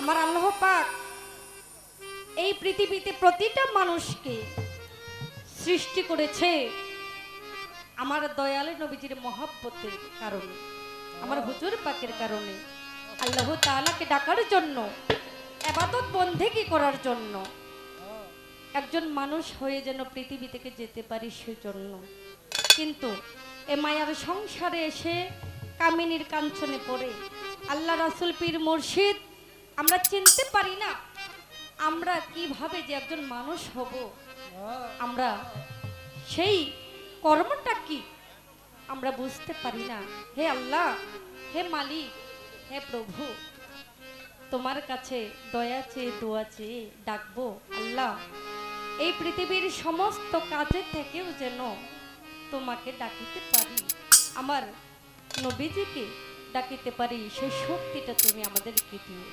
আমার আল্লাহ পাক এই পৃথিবীতে প্রতিটা মানুষকে সৃষ্টি করেছে আমার দয়ালে নবীজির মহাব্বতের কারণে, আমার হুজুর পাকের কারণে। আল্লাহ তালাকে ডাকার জন্য, আবাদত বন্ধেকি করার জন্য একজন মানুষ হয়ে যেন পৃথিবী থেকে যেতে পারি সেজন্য। কিন্তু এ মায়ার সংসারে এসে কামিনীর কাঞ্চনে পড়ে, আল্লাহ রাসুল পীর মুর্শিদ আমরা চিনতে পারি না আমরা কীভাবে যে একজন মানুষ হব। আমরা সেই কর্মটা কি? আমরা বুঝতে পারি না। হে আল্লাহ, হে মালিক, হে প্রভু, তোমার কাছে দয়া চেয়ে দোয়া চেয়ে ডাকবো, আল্লাহ, এই পৃথিবীর সমস্ত কাজের থেকেও যেন তোমাকে ডাকিতে পারি। আমার নবীজিকে ডাকিতে পারি, সেই শক্তিটা তুমি আমাদেরকে দিও।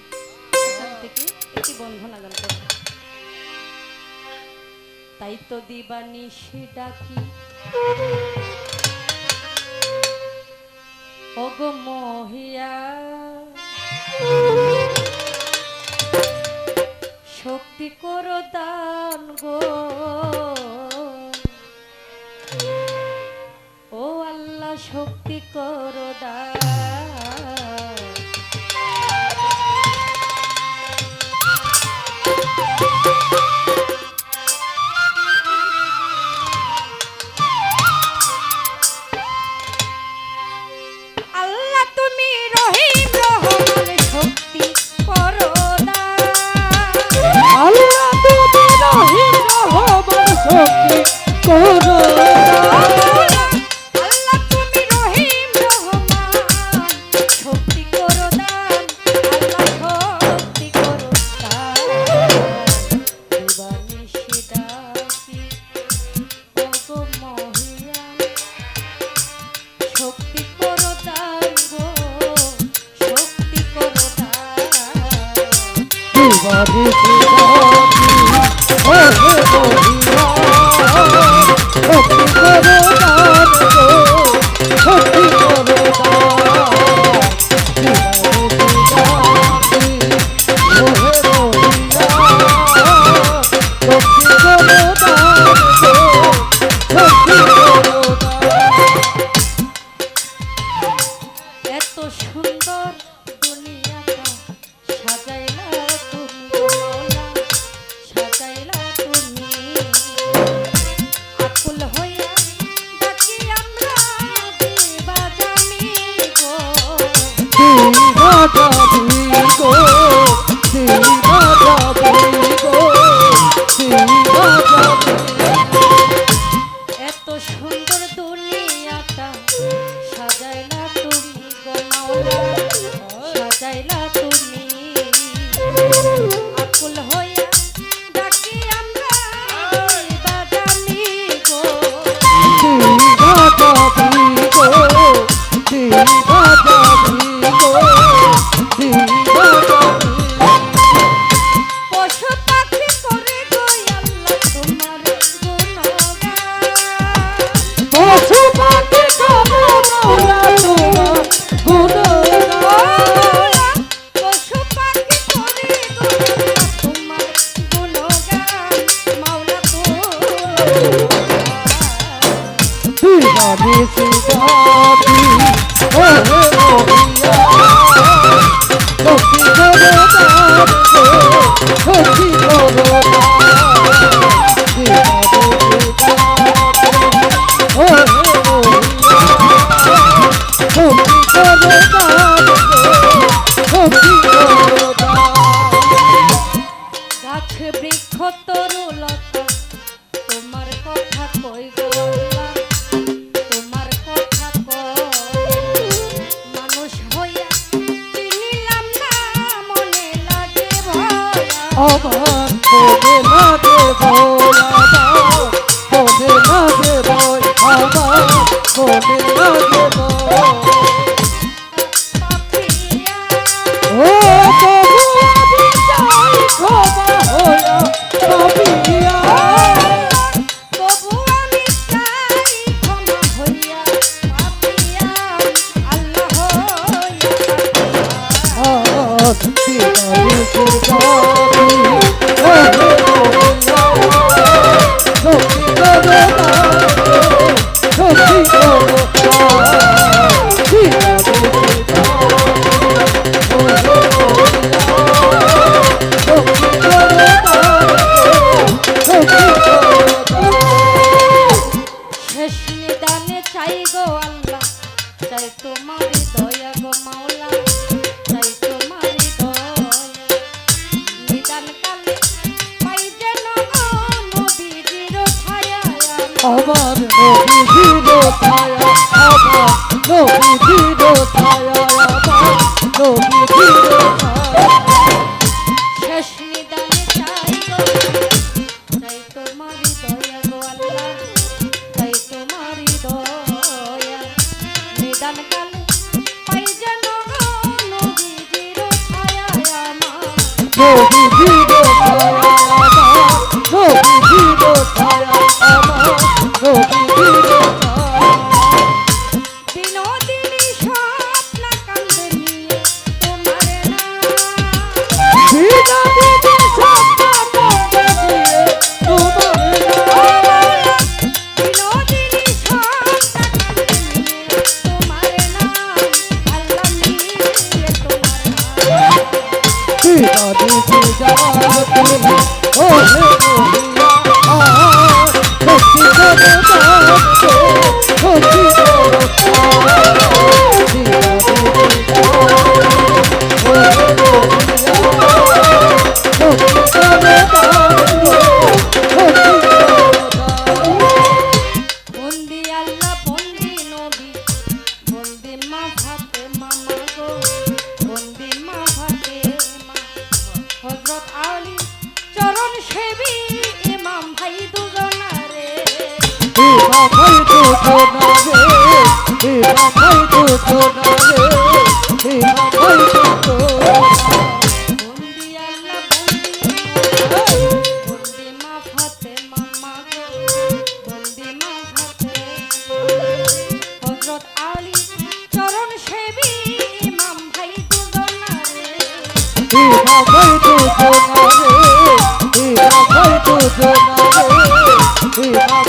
এখান থেকে একটি বন্ধন আদান করো। তাই তো দিবানিশি ডাকি। ওগো মহিয়া, শক্তি করো দান গো। ও আল্লাহ, শক্তি করো দান। শক্তি করো দান গো? শক্তি করো দান সই পশু পাখি করো বিভা